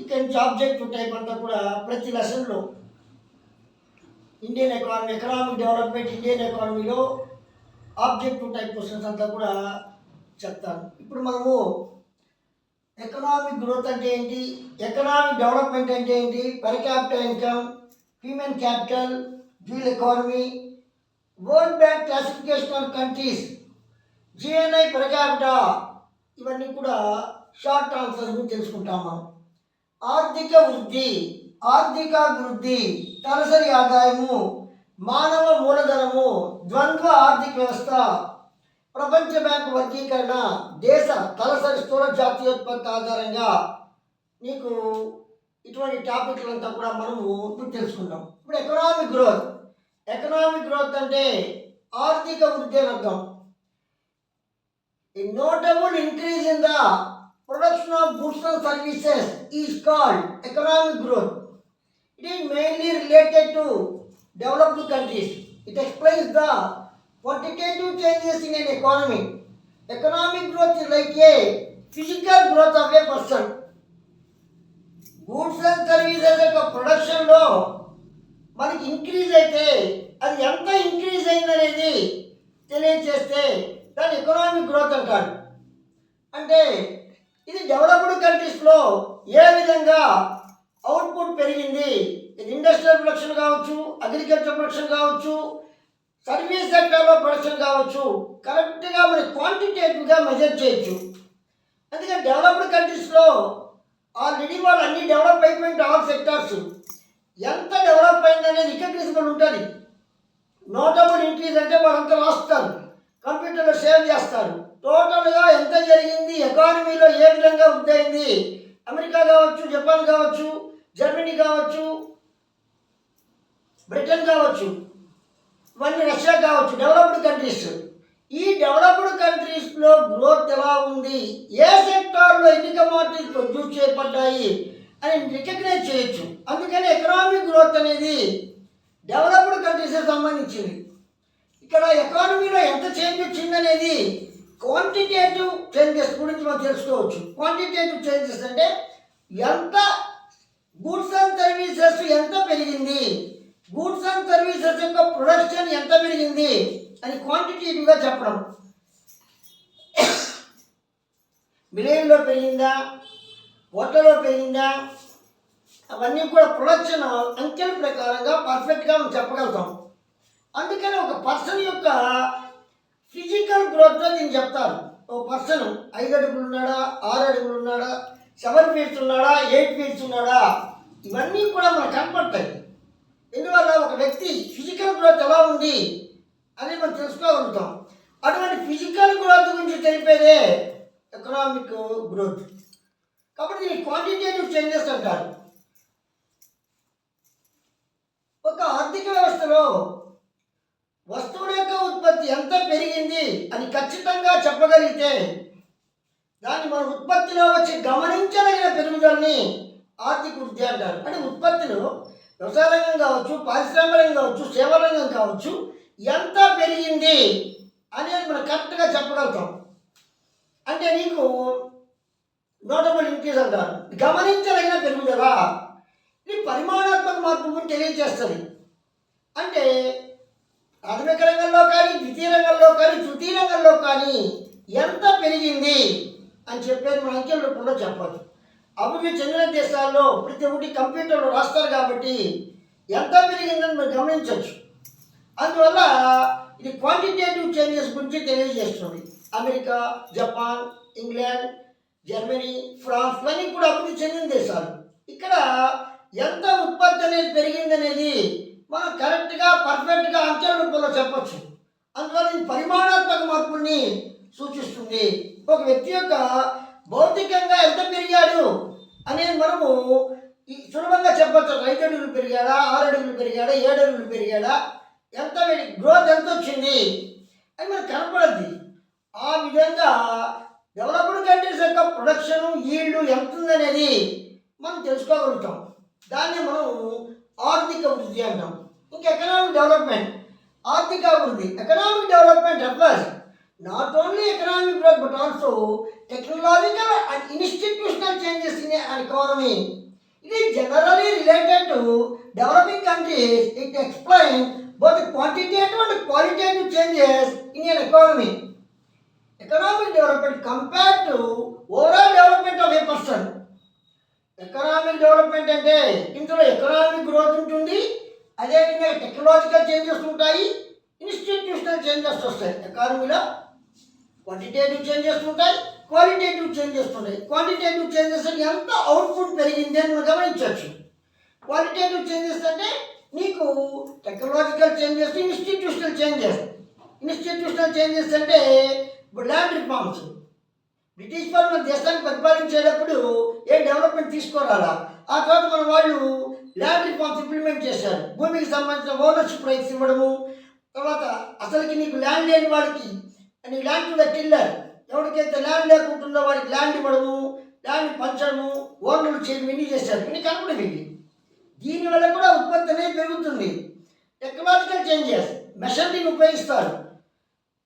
ఇక్కడ నుంచి objective type అంతా కూడా ప్రతి లెసన్లో. Indian economy economic development Indian ఎకానమీలో ఆబ్జెక్టివ్ టైప్ క్వశ్చన్స్ అంతా కూడా చెప్తాను. ఇప్పుడు మనము ఎకనామిక్ గ్రోత్ అంటే ఏంటి? ఎకనామిక్ డెవలప్మెంట్ అంటే ఏంటి? Per capital income human capital dual economy world bank classification of countries GNI per capita ఇవన్నీ కూడా షార్ట్ ఆన్సర్స్ తెలుసుకుంటాం మనం. ఆర్థిక వృద్ధి ఆర్థిక వృద్ధి తలసరి ఆదాయము మానవ మూలధనము ద్వంద్వ ఆర్థిక వ్యవస్థ ప్రపంచ బ్యాంకు వర్గీకరణ దేశ తలసరి స్థూల జాతీయోత్పత్తి ఆధారంగా నీకు ఇటువంటి టాపిక్లంతా కూడా మనము ఇప్పుడు తెలుసుకుందాం ఇప్పుడు ఎకనామిక్ గ్రోత్. ఎకనామిక్ గ్రోత్ అంటే ఆర్థిక వృద్ధి అని అర్థం. Notable increase in the production of goods and services is called economic growth. It is mainly related to developed countries. It explains the quantitative changes in an economy. Economic growth is like a physical growth of a person. Goods and services యొక్క ప్రొడక్షన్లో మనకి increase అయితే అది ఎంత increase అయిందనేది తెలియజేస్తే దాన్ని economic growth అంటారు అంటే ఇది డెవలప్డ్ కంట్రీస్లో ఏ విధంగా అవుట్పుట్ పెరిగింది? ఇది ఇండస్ట్రియల్ ప్రొడక్షన్ కావచ్చు అగ్రికల్చర్ ప్రొడక్షన్ కావచ్చు సర్వీస్ సెక్టర్లో ప్రొడక్షన్ కావచ్చు. కరెక్ట్గా మరి క్వాంటిటేటివ్గా మెజర్ చేయొచ్చు. అందుకే డెవలప్డ్ కంట్రీస్లో ఆల్రెడీ వాళ్ళు అన్ని డెవలప్ అయిపోయింది ఆల్ సెక్టార్స్ ఎంత డెవలప్ అయిందనేది కూడా ఉంటుంది. నోటబుల్ ఇంక్రీజ్ అంటే వాళ్ళంతా రాస్తారు. కంప్యూటర్లో సేవ్ చేస్తారు. టోటల్గా ఎంత జరిగింది? ఎకానమీలో ఏ విధంగా వృద్ధి అమెరికా కావచ్చు జపాన్ కావచ్చు జర్మనీ కావచ్చు బ్రిటన్ కావచ్చు మరి రష్యా కావచ్చు డెవలప్డ్ కంట్రీస్. ఈ డెవలప్డ్ కంట్రీస్లో గ్రోత్ ఎలా ఉంది? ఏ సెక్టార్లో ఎన్ని కమాడిటీస్ ప్రొడ్యూస్ చేయబడ్డాయి అని రికగ్నైజ్ చేయొచ్చు. అందుకని ఎకనామిక్ గ్రోత్ అనేది డెవలప్డ్ కంట్రీస్కి సంబంధించింది. ఇక్కడ ఎకానమీలో ఎంత చేంజ్ వచ్చిందనేది క్వాంటిటేటివ్ చేంజెస్ గురించి మనం తెలుసుకోవచ్చు. క్వాంటిటేటివ్ చేంజెస్ అంటే ఎంత గూడ్స్ అండ్ సర్వీసెస్ ఎంత పెరిగింది? గూడ్స్ అండ్ సర్వీసెస్ యొక్క ప్రొడక్షన్ ఎంత పెరిగింది? అని క్వాంటిటేటివ్గా చెప్పడం. మిలియన్లో పెరిగిందా? కోట్లలో పెరిగిందా? అవన్నీ కూడా ప్రొడక్షన్ అంకెల ప్రకారంగా పర్ఫెక్ట్గా మనం చెప్పగలుగుతాం. అందుకని ఒక పర్సన్ యొక్క ఫిజికల్ గ్రోత్లో నేను చెప్తాను. ఒక పర్సన్ ఐదు అడుగులు ఉన్నాడా? ఆరు అడుగులు ఉన్నాడా? సెవెన్ ఫీట్స్ ఉన్నాడా? ఎయిట్ ఫీట్స్ ఉన్నాడా? ఇవన్నీ కూడా మనకు కనపడతాయి. ఎందువల్ల? ఒక వ్యక్తి ఫిజికల్ గ్రోత్ ఎలా ఉంది అని మనం తెలుసుకోగలుగుతాం. అటువంటి ఫిజికల్ గ్రోత్ గురించి తెలిపేదే ఎకనామిక్ గ్రోత్ కాబట్టి దీన్ని క్వాంటిటేటివ్ చేంజెస్ అంటారు. ఒక ఆర్థిక వ్యవస్థలో వస్తువుల యొక్క ఉత్పత్తి ఎంత పెరిగింది అని ఖచ్చితంగా చెప్పగలిగితే దాన్ని మన ఉత్పత్తిలో వచ్చి గమనించదగిన పెరుగుదలని ఆర్థిక వృద్ధి అంటారు. అంటే ఉత్పత్తిలో వ్యవసాయ రంగం కావచ్చు పారిశ్రామిక రంగం కావచ్చు సేవా రంగం కావచ్చు ఎంత పెరిగింది అనేది మనం కరెక్ట్గా చెప్పగలుగుతాం. అంటే నీకు నోటబుల్ ఇంక్రీజ్ అంటారు. గమనించదగిన పెరుగుదల ఇది పరిమాణాత్మక మార్పు గురించి తెలియజేస్తుంది. అంటే ఆధునిక రంగంలో కానీ ద్వితీయ రంగంలో కానీ తృతీయ రంగంలో కానీ ఎంత పెరిగింది అని చెప్పేది మన అంకెల రూపంలో చెప్పచ్చు. అభివృద్ధి చెందిన దేశాల్లో ప్రతి ఒక్కటి కంప్యూటర్లు రాస్తారు కాబట్టి ఎంత పెరిగిందని మనం గమనించవచ్చు. అందువల్ల ఇది క్వాంటిటేటివ్ చేంజెస్ గురించి తెలియజేస్తుంది. America Japan England Germany France ఇవన్నీ కూడా అభివృద్ధి చెందిన దేశాలు. ఇక్కడ ఎంత ఉత్పత్తి అనేది పెరిగిందనేది మనం కరెక్ట్గా పర్ఫెక్ట్గా అంకెల రూపంలో చెప్పచ్చు. అందువల్ల ఇది పరిమాణాత్మక మార్పుల్ని సూచిస్తుంది. ఒక వ్యక్తి యొక్క భౌతికంగా ఎంత పెరిగాడు అనేది మనము ఈ సులభంగా చెప్పచ్చు. ఐదు అడుగులు పెరిగాడా ఆరు అడుగులు పెరిగాడా ఏడు అడుగులు పెరిగాడా ఎంత గ్రోత్ ఎంత వచ్చింది అని మనకు కనపడద్ది. ఆ విధంగా డెవలప్డ్ కంట్రీస్ యొక్క ప్రొడక్షన్ ఈల్డ్ ఎంత ఉందనేది మనం తెలుసుకోగలుగుతాం. దాన్ని మనం ఆర్థిక వృద్ధి అంటాం. ఇంక ఎకనామిక్ డెవలప్మెంట్ ఆర్థిక అభివృద్ధి. ఎకనామిక్ డెవలప్మెంట్ అవ్వాలి not only economic growth but also technological and institutional changes in economy ఇది generally related to developing countries it explain both quantitative and qualitative changes in an economy economic development compare to overall development of a person economic development అంటే ఇందులో economic growth ఉంటుంది అదేవిధంగా technological changes ఉంటాయి institutional changes వస్తాయి. ఎకానమీలో quantitative changes ఉంటాయి qualitative changes ఉంటాయి. Quantitative changes అంటే ఎంత అవుట్పుట్ పెరిగింది అని మనం గమనించవచ్చు. క్వాలిటేటివ్ చేంజెస్ అంటే నీకు technological changes institutional changes institutional changes అంటే ల్యాండ్ రిఫార్మ్స్ బ్రిటిష్ వాళ్ళు మన దేశాన్ని పరిపాలించేటప్పుడు ఏ తీసుకురాలా? ఆ తర్వాత మన వాళ్ళు ల్యాండ్ రిఫార్మ్స్ ఇంప్లిమెంట్ చేశారు. భూమికి సంబంధించిన ఓనర్షిప్ రైట్స్ ఇవ్వడము తర్వాత అసలుకి నీకు ల్యాండ్ లేని వాడికి నీ ల్యాండ్ టు కిల్లర్ టిల్లర్ ఎవరికైతే ల్యాండ్ లేకుంటుందో వాడికి ల్యాండ్ ఇవ్వడము ల్యాండ్ పంచడము ఓనర్లు చేయడం ఇన్ని చేశారు. ఇన్ని కనపడవి దీనివల్ల కూడా ఉత్పత్తి అనేది పెరుగుతుంది. టెక్నాలజికల్ చేంజెస్ మెషినరీని ఉపయోగిస్తారు.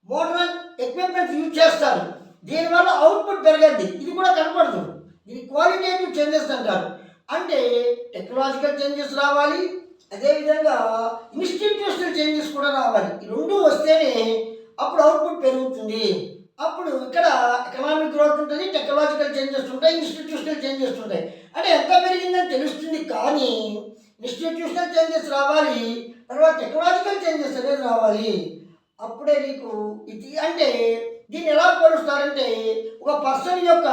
మోడర్న్ ఎక్విప్మెంట్స్ యూజ్ చేస్తారు. దీనివల్ల అవుట్పుట్ పెరగద్ది ఇది కూడా కనపడుతుంది ఇది క్వాలిటేటివ్ చేంజెస్ అంటారు. అంటే టెక్నాలజికల్ చేంజెస్ రావాలి అదేవిధంగా ఇన్స్టిట్యూషనల్ చేంజెస్ కూడా రావాలి. ఈ రెండు వస్తేనే అప్పుడు అవుట్పుట్ పెరుగుతుంది. అప్పుడు ఇక్కడ ఎకనామిక్ గ్రోత్ ఉంటుంది టెక్నాలజికల్ చేంజెస్ ఉంటాయి ఇన్స్టిట్యూషనల్ చేంజెస్ ఉంటాయి. అంటే ఎంత పెరిగిందని తెలుస్తుంది కానీ ఇన్స్టిట్యూషనల్ చేంజెస్ రావాలి తర్వాత టెక్నాలజికల్ చేంజెస్ అనేది రావాలి. అప్పుడే నీకు ఇది అంటే దీన్ని ఎలా పోలుస్తారంటే ఒక పర్సన్ యొక్క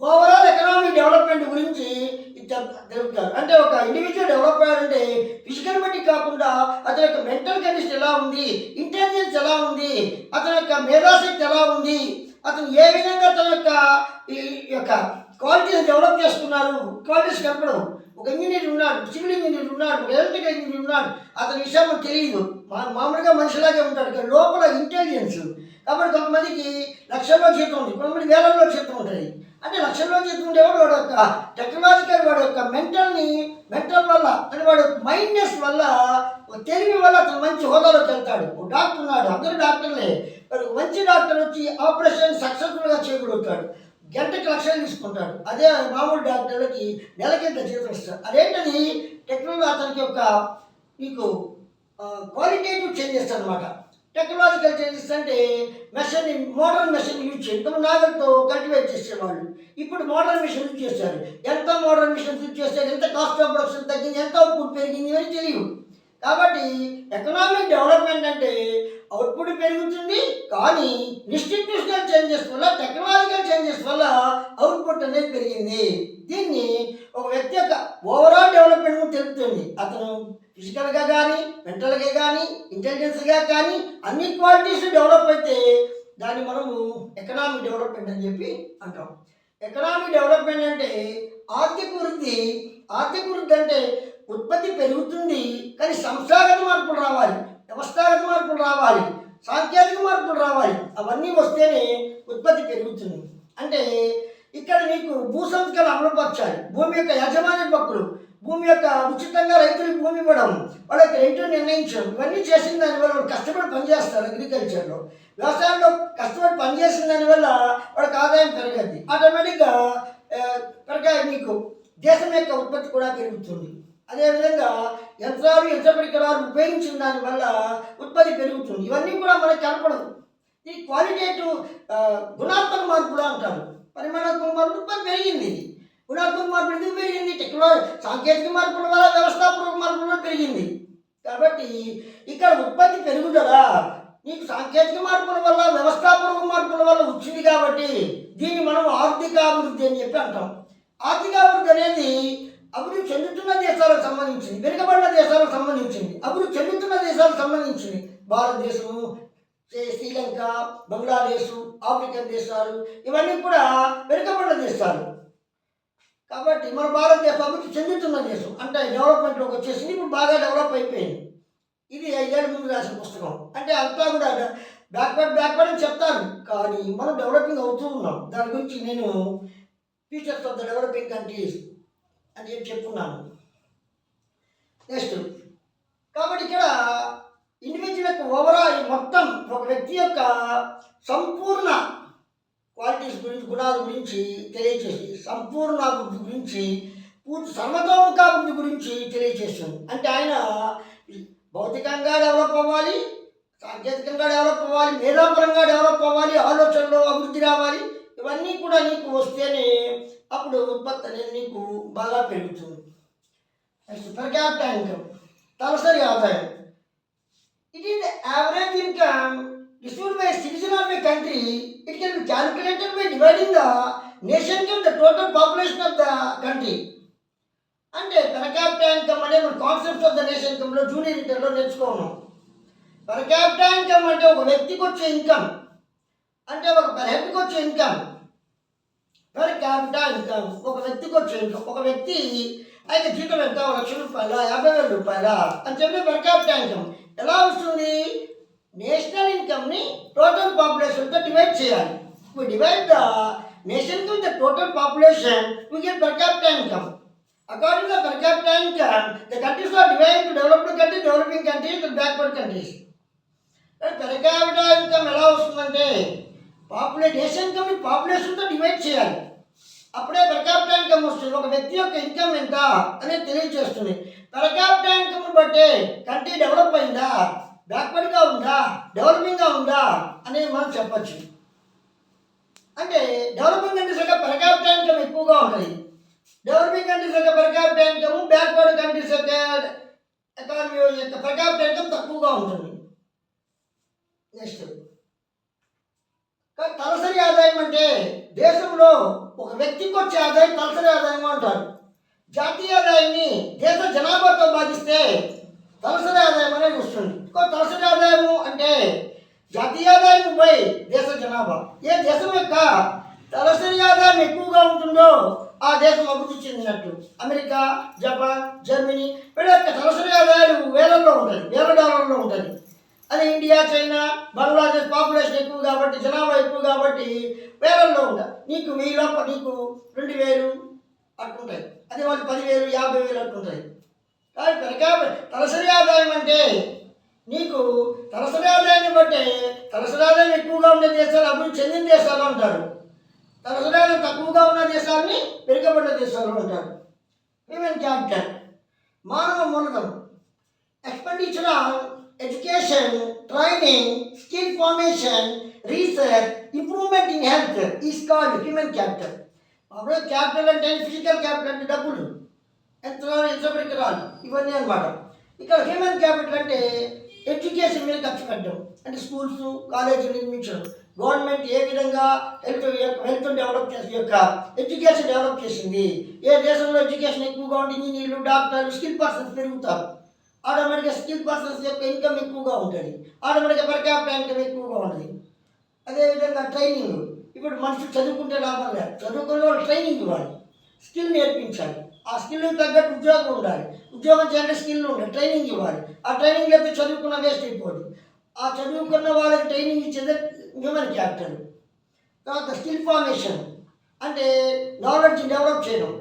ఓవరాల్ ఎకనామిక్ డెవలప్మెంట్ గురించి తెలుపుతారు. అంటే ఒక ఇండివిజువల్ డెవలప్ అయ్యాడంటే ఫిజికల్ బట్టి కాకుండా అతని యొక్క మెంటల్ కండిషన్ ఎలా ఉంది ఇంటెలిజెన్స్ ఎలా ఉంది అతని యొక్క మేధాశక్తి ఎలా ఉంది అతను ఏ విధంగా తన యొక్క ఈ యొక్క క్వాలిటీస్ డెవలప్ చేసుకున్నారు క్వాలిటీస్ కనపడవు. ఒక ఇంజనీర్ ఉన్నాడు సివిల్ ఇంజనీర్ ఉన్నాడు ఒక ఎలక్ట్రికల్ ఇంజనీర్ ఉన్నాడు అతని విషయం తెలియదు మా- మామూలుగా మనిషిలాగే ఉంటాడు కానీ లోపల ఇంటెలిజెన్స్ కాబట్టి కొంతమందికి లక్షల్లో జీతం ఉంది కొంతమంది వేలల్లో జీతం ఉంటుంది. అంటే లక్షల్లో జీతం ఉండేవాడు వాడు యొక్క టెక్నాలజికల్ వాడు యొక్క మెంటల్ని మెంటల్ వల్ల అంటే వాడు మైండ్నెస్ వల్ల తెలివి వల్ల అతను మంచి హోదాలోకి వెళ్తాడు. ఓ డాక్టర్ ఉన్నాడు. అందరు డాక్టర్లే. వాడు మంచి డాక్టర్ వచ్చి ఆపరేషన్ సక్సెస్ఫుల్గా చేయగలుగుతాడు. గంటకి లక్షలు తీసుకుంటాడు. అదే మామూలు డాక్టర్లకి నెల కింద జీతం ఇస్తారు? అదేంటది టెక్నాలజీ అతనికి యొక్క మీకు క్వాలిటేటివ్ చేంజెస్ అనమాట టెక్నాలజికల్ చేంజెస్ అంటే మెషిన్ మోడర్న్ మెషిన్ యూజ్ చేయాలి ఇంతకు నాగలతో కల్టివేట్ చేసేవాళ్ళు. ఇప్పుడు మోడర్న్ మిషన్ యూజ్ చేశారు. ఎంత మోడర్న్ మిషన్స్ యూజ్ చేశారు ఎంత కాస్ట్ ఆఫ్ ప్రొడక్షన్ తగ్గింది ఎంత అవుట్పుట్ పెరిగింది అని తెలియదు కాబట్టి ఎకనామిక్ డెవలప్మెంట్ అంటే అవుట్పుట్ పెరుగుతుంది కానీ ఇన్స్టిట్యూషనల్ చేంజెస్ వల్ల టెక్నాలజికల్ చేంజెస్ వల్ల అవుట్పుట్ అనేది పెరిగింది. దీన్ని ఒక వ్యక్తి యొక్క ఓవరాల్ డెవలప్మెంట్ తెలుపుతుంది. అతను ఫిజికల్గా కానీ మెంటల్గా కానీ ఇంటెలిజెన్స్గా కానీ అన్ని క్వాలిటీస్ డెవలప్ అయితే దాన్ని మనము ఎకనామిక్ డెవలప్మెంట్ అని చెప్పి అంటాం. ఎకనామిక్ డెవలప్మెంట్ అంటే ఆర్థిక వృద్ధి ఆర్థిక వృద్ధి అంటే ఉత్పత్తి పెరుగుతుంది కానీ సంస్థాగత మార్పులు రావాలి వ్యవస్థాగత మార్పులు రావాలి సాంకేతిక మార్పులు రావాలి అవన్నీ వస్తేనే ఉత్పత్తి పెరుగుతుంది. అంటే ఇక్కడ నీకు భూ సంస్కరణ అమలుపరచాలి భూమి యొక్క యాజమాన్య హక్కులు భూమి యొక్క ఉచితంగా రైతులకు భూమి ఇవ్వడం వాళ్ళ యొక్క రేటు నిర్ణయించడం ఇవన్నీ చేసిన దానివల్ల వాళ్ళు కష్టపడి పనిచేస్తారు అగ్రికల్చర్లో. వ్యవసాయంలో కష్టపడి పనిచేసిన దానివల్ల వాళ్ళకి ఆదాయం పెరగద్ది ఆటోమేటిక్గా పెరగాలి మీకు. దేశం యొక్క ఉత్పత్తి కూడా పెరుగుతుంది. అదేవిధంగా యంత్రాలు యంత్ర పరికరాలు ఉపయోగించిన దానివల్ల ఉత్పత్తి పెరుగుతుంది. ఇవన్నీ కూడా మనకి కనపడదు ఈ క్వాలిటేటివ్ గుణాత్మక మార్పులు అంటారు. పరిమాణాత్మక మార్పులు ఉత్పత్తి పెరిగింది. గుణాత్మక మార్పు ఎందుకు పెరిగింది. టెక్నాలజీ సాంకేతిక మార్పుల వల్ల వ్యవస్థాపక మార్పులు పెరిగింది. కాబట్టి ఇక్కడ ఉత్పత్తి పెరుగుదల నీకు సాంకేతిక మార్పుల వల్ల వ్యవస్థాపక మార్పుల వల్ల వచ్చింది కాబట్టి దీన్ని మనం ఆర్థిక అభివృద్ధి అని చెప్పి అంటాం. ఆర్థిక అభివృద్ధి అనేది అభివృద్ధి చెందుతున్న దేశాలకు సంబంధించింది వెనుకబడిన దేశాలకు సంబంధించింది. అభివృద్ధి చెందుతున్న దేశాలకు సంబంధించింది. భారతదేశము శ్రీ- శ్రీలంక బంగ్లాదేశ్ ఆఫ్రికన్ దేశాలు ఇవన్నీ కూడా వెనుకబడిన దేశాలు. కాబట్టి మన భారతదేశం అభివృద్ధి చెందుతున్న దేశం. అంటే డెవలప్మెంట్లోకి వచ్చేసింది ఇప్పుడు బాగా డెవలప్ అయిపోయింది. ఇది ఐదేళ్ళ ముందు రాసిన పుస్తకం. అంటే అంతా కూడా బ్యాక్వర్డ్ బ్యాక్వర్డ్ అని చెప్తాను కానీ మనం డెవలపింగ్ అవుతూ ఉన్నాం. దాని గురించి నేను futures of the developing countries అని చెప్పి చెప్పుకున్నాను నెక్స్ట్. కాబట్టి ఇక్కడ ఇండివిజువల్ యొక్క ఓవరాల్ మొత్తం ఒక వ్యక్తి యొక్క సంపూర్ణ క్వాలిటీస్ గురించి గుణాల గురించి తెలియచేసి సంపూర్ణ అభివృద్ధి గురించి పూర్తి సర్వతోముఖాభివృద్ధి గురించి తెలియజేస్తుంది అంటే ఆయన భౌతికంగా డెవలప్ అవ్వాలి సాంకేతికంగా డెవలప్ అవ్వాలి మేధాపరంగా డెవలప్ అవ్వాలి ఆలోచనలో అభివృద్ధి రావాలి ఇవన్నీ కూడా నీకు వస్తేనే అప్పుడు ఉత్పత్తి అనేది నీకు బాగా పెరుగుతుంది. నెక్స్ట్ పర్ క్యాపిటల్ ఇన్కమ్ తలసరి ఆదాయం. It is the average income received by citizen of a country it can be calculated by dividing the nation కింద the total population of the country. అంటే పర్ క్యాపిటల్ ఇన్కమ్ అనే మన concepts of the nation ఇన్కమ్లో junior ఇంటర్లో నేర్చుకున్నాం per income అంటే ఒక వ్యక్తికి వచ్చే ఇన్కమ్. అంటే ఒక పర్ హెడ్కి వచ్చే ఇన్కమ్. పర్ క్యాపిటా ఇన్కమ్ ఒక వ్యక్తికి వచ్చే ఇన్కమ్. ఒక వ్యక్తి అయితే జీతం ఎంత? ఒక లక్ష రూపాయల? యాభై వేల రూపాయల? అని చెప్పి పర్ క్యాపిటా ఇన్కమ్ ఎలా వస్తుంది? నేషనల్ ఇన్కమ్ని టోటల్ పాపులేషన్తో డివైడ్ చేయాలి we divide the nation to the total population, we get per capita income. According to the per capita income, the countries are divided into developed countries, developing countries, and backward countries. per capita income ఎలా వస్తుందంటే పాపులే nation ఇన్కమ్ని పాపులేషన్తో divide చేయాలి అప్పుడే per capita income వస్తుంది ఒక వ్యక్తి యొక్క income ఎంత అనేది తెలియజేస్తుంది per capita income బట్టి కంట్రీ డెవలప్ అయిందా బ్యాక్వర్డ్గా ఉందా? డెవలపింగ్గా ఉందా? అనేది మనం చెప్పచ్చు. అంటే డెవలపింగ్ కంట్రీస్ యొక్క per ఇన్కమ్ ఎక్కువగా ఉంటుంది. డెవలపింగ్ కంట్రీస్ యొక్క per ఇన్కమ్ బ్యాక్వర్డ్ కంట్రీస్ యొక్క ఎకానమీ యొక్క per ఇన్కమ్ తక్కువగా ఉంటుంది. నెక్స్ట్. కానీ తలసరి ఆదాయం అంటే దేశంలో ఒక వ్యక్తికి వచ్చే ఆదాయం తలసరి ఆదాయం అంటారు. జాతీయ ఆదాయాన్ని దేశ జనాభాతో భాగిస్తే తలసరి ఆదాయం అనేది వస్తుంది. ఇంకో తలసరి ఆదాయము అంటే జాతీయ ఆదాయం పై దేశ జనాభా. ఏ దేశం యొక్క తలసరి ఆదాయం ఎక్కువగా ఉంటుందో ఆ దేశం అభివృద్ధి చెందినట్టు. అమెరికా జపాన్ జర్మనీ వీళ్ళ యొక్క తలసరి ఆదాయాలు వేలల్లో ఉంటుంది వేల డాలర్లో ఉంటుంది. అదే ఇండియా చైనా బంగ్లాదేశ్ పాపులేషన్ ఎక్కువ కాబట్టి జనాభా ఎక్కువ కాబట్టి వేలల్లో ఉండాలి నీకు వెయ్యి లోపల నీకు రెండు వేలు అట్టుంటాయి అదే వాళ్ళు పదివేలు యాభై వేలు అట్టుంటాయి తలసరి ఆదాయం అంటే నీకు తలసరి ఆదాయాన్ని బట్టి తలసరి ఆదాయం ఎక్కువగా ఉండే దేశాలు అభివృద్ధి చెందిన దేశాలు అంటారు తలసరి ఆదాయం తక్కువగా ఉన్న దేశాలని పెరగబడ్డ దేశాలు అంటారు హ్యూమన్ క్యాపిటల్ మానవ మూలధనం expenditure on education, training, skill formation, research, improvement in health is called human capital. అప్పుడు క్యాపిటల్ అంటే ఫిజికల్ క్యాపిటల్ అంటే డబ్బులు ఎంత ఎంత పరికరాలు ఇవన్నీ అనమాట. ఇక్కడ హ్యూమన్ క్యాపిటల్ అంటే ఎడ్యుకేషన్ మీద ఖర్చు పెట్టడం. అంటే స్కూల్స్ కాలేజీలు నిర్మించడం గవర్నమెంట్ ఏ విధంగా హెల్త్ హెల్త్ డెవలప్ చేసి యొక్క ఎడ్యుకేషన్ డెవలప్ చేసింది. ఏ దేశంలో ఎడ్యుకేషన్ ఎక్కువగా ఉంటే ఇంజనీర్లు డాక్టర్లు స్కిల్ పర్సన్స్ పెరుగుతారు. ఆటోమేటిక్గా స్కిల్ పర్సన్స్ యొక్క ఇన్కమ్ ఎక్కువగా ఉంటుంది. ఆటోమేటిక్గా పర్ క్యాపిటల్ ఇన్కమ్ ఎక్కువగా ఉంటుంది అదేవిధంగా ట్రైనింగ్ ఇప్పుడు మనుషులు చదువుకుంటే లాభం లేదు. చదువుకునే వాళ్ళు ట్రైనింగ్ ఇవ్వాలి. స్కిల్ నేర్పించాలి. ఆ స్కిల్ తగ్గట్టు ఉద్యోగం ఉండాలి. ఉద్యోగం చేయాలంటే స్కిల్ ఉండాలి ట్రైనింగ్ ఇవ్వాలి. ఆ ట్రైనింగ్ లేకపోతే చదువుకున్న వేస్ట్ అయిపోదు. ఆ చదువుకున్న వాళ్ళకి ట్రైనింగ్ ఇచ్చేది హ్యూమన్ క్యాపిటల్ తర్వాత స్కిల్ ఫార్మేషన్ అంటే నాలెడ్జ్ డెవలప్ చేయడం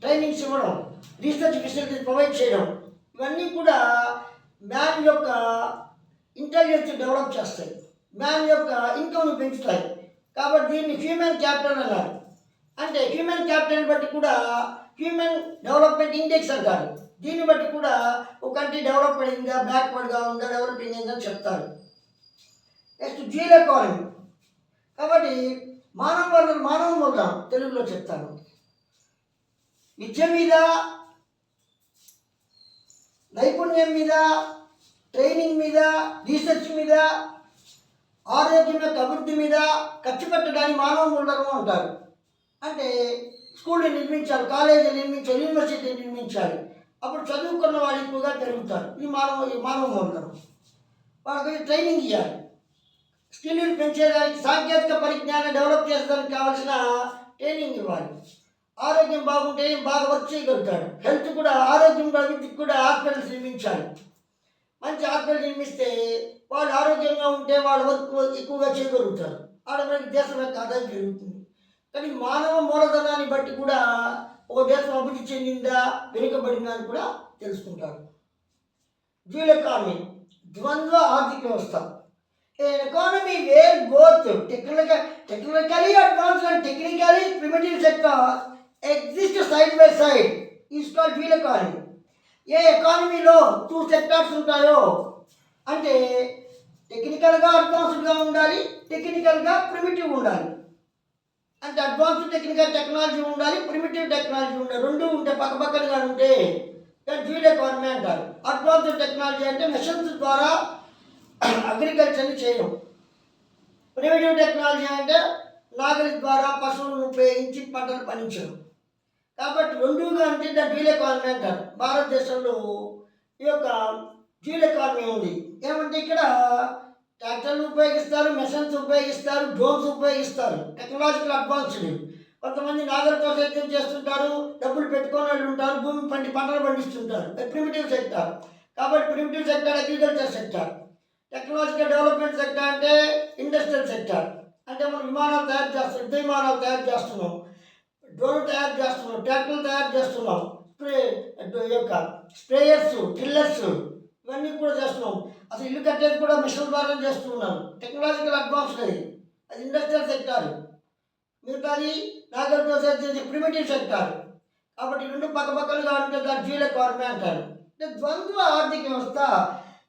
ట్రైనింగ్స్ ఇవ్వడం రీసెర్చ్ ఫెసిలిటీస్ ప్రొవైడ్ చేయడం ఇవన్నీ కూడా మ్యాన్ యొక్క ఇంటెలిజెన్స్ డెవలప్ చేస్తాయి. మ్యాన్ యొక్క ఇన్కమ్ని పెంచుతాయి. కాబట్టి దీన్ని హ్యూమన్ క్యాపిటల్ అన్నారు. అంటే హ్యూమన్ క్యాపిటల్ బట్టి కూడా హ్యూమన్ డెవలప్మెంట్ ఇండెక్స్ అంటారు. దీన్ని బట్టి కూడా ఒక కంట్రీ డెవలప్ అయిందా బ్యాక్వర్డ్గా ఉందా డెవలపింగ్ అయిందని చెప్తారు. నెక్స్ట్ జీరో ఎకానమీ కాబట్టి మానవ వనరులు మానవ మూలం తెలుగులో చెప్తాను విద్య మీద నైపుణ్యం మీద ట్రైనింగ్ మీద రీసెర్చ్ మీద ఆరోగ్యం యొక్క అభివృద్ధి మీద ఖర్చు పెట్టడానికి మానవ మూలము అంటారు. అంటే స్కూళ్ళు నిర్మించాలి కాలేజీలు నిర్మించాలి యూనివర్సిటీ నిర్మించాలి అప్పుడు చదువుకున్న వాళ్ళు ఎక్కువగా పెరుగుతారు ఇది మానవ ఈ మానవ మూలధనం వాళ్ళకి ట్రైనింగ్ ఇవ్వాలి స్కిల్ పెంచేదానికి సాంకేతిక పరిజ్ఞానం డెవలప్ చేసేదానికి కావాల్సిన ట్రైనింగ్ ఇవ్వాలి ఆరోగ్యం బాగుంటే బాగా వర్క్ చేయగలుగుతాడు హెల్త్ కూడా ఆరోగ్యం అభివృద్ధికి కూడా హాస్పిటల్స్ నిర్మించాలి మంచి హాస్పిటల్ నిర్మిస్తే వాళ్ళు ఆరోగ్యంగా ఉంటే వాళ్ళ వర్క్ ఎక్కువగా చేయగలుగుతారు ఆటోమేటిక్ దేశం యొక్క ఆదాయం పెరుగుతుంది కానీ మానవ మూలధనాన్ని బట్టి కూడా ఒక దేశం అభివృద్ధి చెందిందా వెనుకబడిందా అని కూడా తెలుసుకుంటారు. డ్యూల్ ఎకానమీ ద్వంద్వ ఆర్థిక వ్యవస్థ. an economy where both technical, technically advanced and technically primitive sectors exist side by side is called economy. ఏ ఎకానమీలో టూ సెక్టార్స్ ఉంటాయో అంటే టెక్నికల్గా అడ్వాన్స్డ్గా ఉండాలి టెక్నికల్గా ప్రిమిటివ్ ఉండాలి. అంటే అడ్వాన్స్డ్ టెక్నికల్ టెక్నాలజీ ఉండాలి ప్రిమిటివ్ టెక్నాలజీ ఉండాలి. రెండు ఉంటే పక్కపక్కనగా ఉంటే దాన్ని ఫీడ్ ఎకానమీ అంటారు. అడ్వాన్స్డ్ టెక్నాలజీ అంటే మెషన్స్ ద్వారా అగ్రికల్చర్ని చేయడం. ప్రిమిటివ్ టెక్నాలజీ అంటే నాగలి ద్వారా పశువులను ఉపయోగించి పంటలు పండించడం. కాబట్టి రెండుగా అంటే దాన్ని ఫీల్ ఎకానమీ అంటారు. భారతదేశంలో ఈ యొక్క ఫీల్డ్ ఎకానమీ ఉంది. ఏమంటే ఇక్కడ ట్రాక్టర్లు ఉపయోగిస్తారు మెషన్స్ ఉపయోగిస్తారు డ్రోన్స్ ఉపయోగిస్తారు టెక్నాలజికల్ అడ్వాన్స్డ్ కొంతమంది నాగరికతో సేద్యం చేస్తుంటారు డబ్బులు పెట్టుకొని వాళ్ళు ఉంటారు భూమి పండి పంటలు పండిస్తుంటారు. ప్రిమిటివ్ సెక్టార్ కాబట్టి primitive sector agriculture sector technological development sector అంటే ఇండస్ట్రియల్ సెక్టార్ అంటే మనం విమానాలు తయారు చేస్తున్నాం యుద్ధ విమానాలు తయారు చేస్తున్నాం. డ్రోన్ తయారు చేస్తున్నాం ట్రాక్టర్లు తయారు చేస్తున్నాం. స్ప్రే యొక్క స్ప్రేయర్స్ టిల్లర్స్ ఇవన్నీ కూడా చేస్తున్నాం. అసలు ఇల్లు కట్టేది కూడా మిషన్ ద్వారా చేస్తున్నాం టెక్నాలజికల్ అడ్వాన్స్ అది. అది ఇండస్ట్రియల్ సెక్టార్ మిగతాది నాగరిక సేద్యం ప్రిమిటివ్ సెక్టార్ కాబట్టి రెండు పక్కపక్కలుగా అంటే ఉంటే దాని జీల ఎకానమీ అంటారు. అంటే ద్వంద్వ ఆర్థిక వ్యవస్థ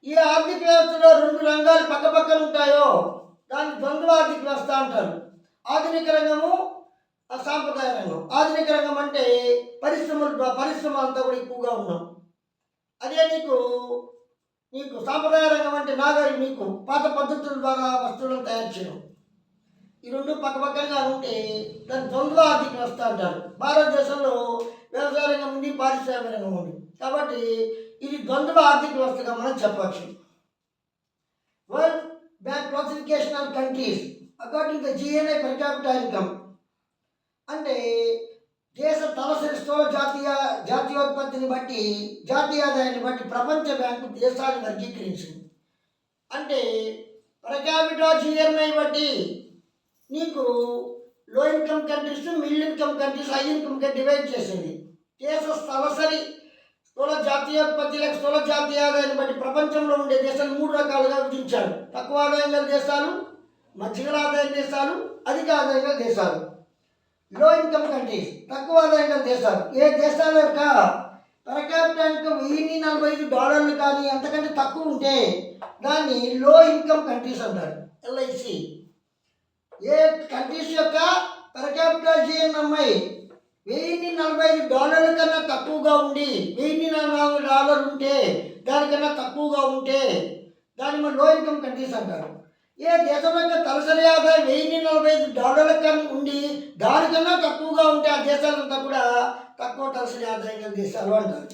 ఈ ఆర్థిక వ్యవస్థలో రెండు రంగాలు పక్క పక్కన ఉంటాయో దాన్ని ద్వంద్వ ఆర్థిక వ్యవస్థ అంటారు. ఆధునిక రంగము ఆ సాంప్రదాయ రంగం. ఆధునిక రంగం అంటే పరిశ్రమలు పరిశ్రమ అంతా కూడా ఎక్కువగా ఉన్నాం. అదే నీకు నీకు సాంప్రదాయ రంగం అంటే నాగరి నీకు పాత పద్ధతుల ద్వారా వస్తువులను తయారు చేయడం. ఈ రెండు పక్కపక్కనగా ఉంటే దాన్ని ద్వంద్వ ఆర్థిక వ్యవస్థ అంటారు. భారతదేశంలో వ్యవసాయ రంగం ఉంది పారిశ్రామిక రంగం ఉంది. కాబట్టి ఇది ద్వంద్వ ఆర్థిక వ్యవస్థగా మనం చెప్పవచ్చు. World bank classification of countries according the GNI per capital income అంటే దేశ తలసరి స్థూల జాతీయ జాతీయోత్పత్తిని బట్టి జాతీయ ఆదాయాన్ని బట్టి ప్రపంచ బ్యాంకు దేశాన్ని వర్గీకరించింది. అంటే ప్రకాపిటా జీఎంఐ బట్టి నీకు low income countries middle income countries high ఇన్కమ్గా divide చేసింది. దేశ తలసరి స్థూల జాతీయోత్పత్తి లేక స్థూల జాతీయ ఆదాయాన్ని బట్టి ప్రపంచంలో ఉండే దేశాలు మూడు రకాలుగా విభజించారు. తక్కువ ఆదాయం గల దేశాలు మధ్యగల ఆదాయం దేశాలు అధిక ఆదాయం గల దేశాలు. లో ఇన్కమ్ కంట్రీస్ తక్కువ ఆదాయం గల దేశాలు ఏ దేశాల యొక్క పర్ ఇన్కమ్ వెయ్యి నలభై ఐదు డాలర్లు కానీ అంతకంటే తక్కువ ఉంటే దాన్ని లో ఇన్కమ్ కంట్రీస్ అంటారు ఎల్ఐసి ఏ కంట్రీస్ యొక్క పర్ జిఎన్ఎంఐ వెయ్యి నలభై ఐదు డాలర్ల కన్నా తక్కువగా ఉండి వెయ్యి నలభై డాలర్ ఉంటే దానికన్నా తక్కువగా ఉంటే దాన్ని మన లో ఇన్కమ్ కంట్రీస్ అంటారు. ఏ దేశం యొక్క తలసరి ఆదాయం వెయ్యి నలభై ఐదు డాలర్ల కన్నా ఉండి దానికన్నా తక్కువగా ఉంటే ఆ దేశాలంతా కూడా తక్కువ తలసరి ఆదాయం గల దేశాలు అంటారు.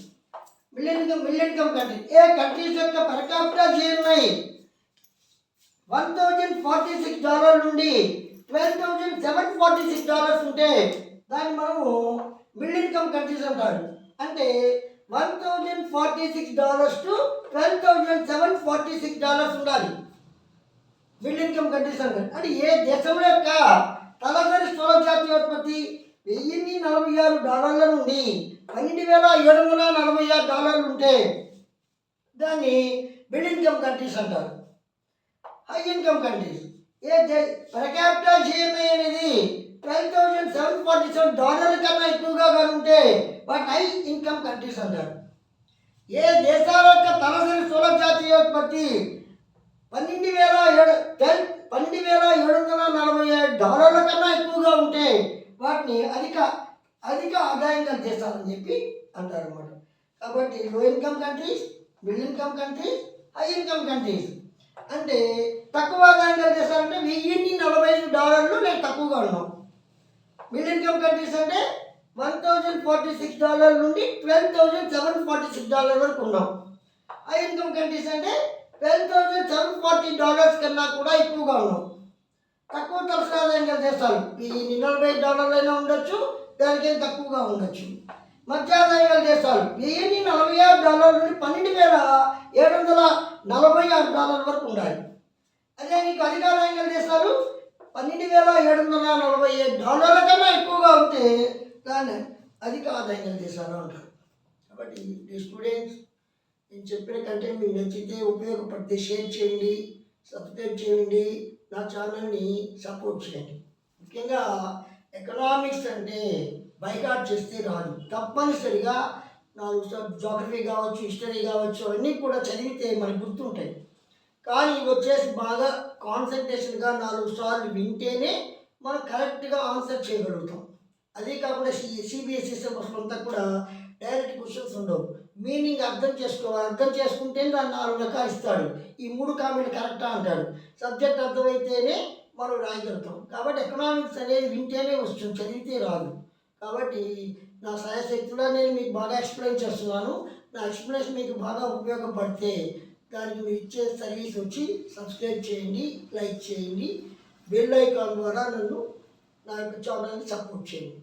Million income million income country. ఏ కంట్రీస్ యొక్క per capital one thousand forty six dollar నుండి twelve thousand seven forty six dollars ఉంటే దాన్ని మనము మిడిల్ ఇన్కమ్ కంట్రీస్ అంటారు. అంటే one thousand forty six dollars to twelve thousand seven forty six dollars ఉండాలి. Middle income countries అంటారు అంటే ఏ దేశంలో యొక్క తలసరి స్థూల జాతీయోత్పత్తి వెయ్యిన్ని నలభై ఆరు డాలర్ల నుండి పన్నెండు వేల ఏడు వందల నలభై ఆరు డాలర్లు ఉంటే దాన్ని మిడిల్ ఇన్కమ్ కంట్రీస్ అంటారు. హై ఇన్కమ్ కంట్రీస్ ఏ పర్ క్యాపిటల్ జిఎంఐ అనేది twelve thousand seven forty seven డాలర్ల కన్నా ఎక్కువగా కానీ ఉంటే వాటి హై ఇన్కమ్ కంట్రీస్ అంటారు. ఏ దేశాల యొక్క తలసరి స్థూల జాతీయోత్పత్తి పన్నెండు వేల ఏడు టెన్ పన్నెండు వేల ఏడు వందల నలభై ఏడు డాలర్ల కన్నా ఎక్కువగా ఉంటే వాటిని అధిక అధిక ఆదాయం చేస్తారని దేశాలని చెప్పి అంటారు అన్నమాట. కాబట్టి low income countries middle income countries high income countries అంటే తక్కువ ఆదాయం గల దేశాలంటే వెయ్యిన్ని నలభై ఐదు డాలర్లు నేను తక్కువగా ఉన్నాం మిడిల్ ఇన్కమ్ కంట్రీస్ అంటే one thousand forty six dollar నుండి twelve thousand seven forty six dollar వరకు ఉన్నాం. హై ఇన్కమ్ కంట్రీస్ అంటే twelve thousand seven forty dollars కన్నా కూడా ఎక్కువగా ఉన్నాం. తక్కువ తలసరి ఆదాయంగా దేశాలు ఈ నలభై డాలర్లైనా అయినా ఉండొచ్చు దానికేం తక్కువగా ఉండొచ్చు. మధ్య ఆదాయం దేశాలు వెయ్యి నలభై ఆరు డాలర్ల నుండి పన్నెండు వేల ఏడు వందల నలభై ఆరు డాలర్ల వరకు ఉండాలి. అదే నీకు అధిక ఆదాయంగా దేశాలు పన్నెండు వేల ఏడు వందల నలభై ఏడు డాలర్ల కన్నా ఎక్కువగా ఉంటే దాన్ని అధిక ఆదాయంగా దేశాలు అంటారు. కాబట్టి స్టూడెంట్స్ నేను చెప్పిన కంటే మీకు నచ్చితే ఉపయోగపడితే షేర్ చేయండి సబ్స్క్రైబ్ చేయండి నా ఛానల్ని సపోర్ట్ చేయండి. ముఖ్యంగా ఎకనామిక్స్ అంటే బైకాట్ చేస్తే రాదు. తప్పనిసరిగా నాలుగు జోగ్రఫీ కావచ్చు హిస్టరీ కావచ్చు అవన్నీ కూడా చదివితే మనకు గుర్తుంటాయి. కానీ ఇవి వచ్చేసి బాగా కాన్సన్ట్రేషన్గా నాలుగు సార్లు వింటేనే మనం కరెక్ట్గా ఆన్సర్ చేయగలుగుతాం. అదే కాకుండా సి సిబిఎస్ఈ సిలబస్ అంతా కూడా డైరెక్ట్ క్వశ్చన్స్ ఉండవు. మీనింగ్ అర్థం చేసుకోవాలి. అర్థం చేసుకుంటే దాన్ని నాలుగు రకాలు ఇస్తాడు ఈ మూడు కామెంట్ కరెక్టా అంటాడు. సబ్జెక్ట్ అర్థమైతేనే మనం రాయగలుగుతాం కాబట్టి ఎకనామిక్స్ అనేది వింటేనే వస్తుంది. చదివితే రాదు. కాబట్టి నా సహాయశక్తిలో నేను మీకు బాగా ఎక్స్ప్లెయిన్ చేస్తున్నాను. నా ఎక్స్ప్లెనేషన్ మీకు బాగా ఉపయోగపడితే దానికి మీరు ఇచ్చే సర్వీస్ వచ్చి సబ్స్క్రైబ్ చేయండి లైక్ చేయండి. బెల్ ఐకాన్ ద్వారా నన్ను నా యొక్క ఛానల్ని సపోర్ట్ చేయండి.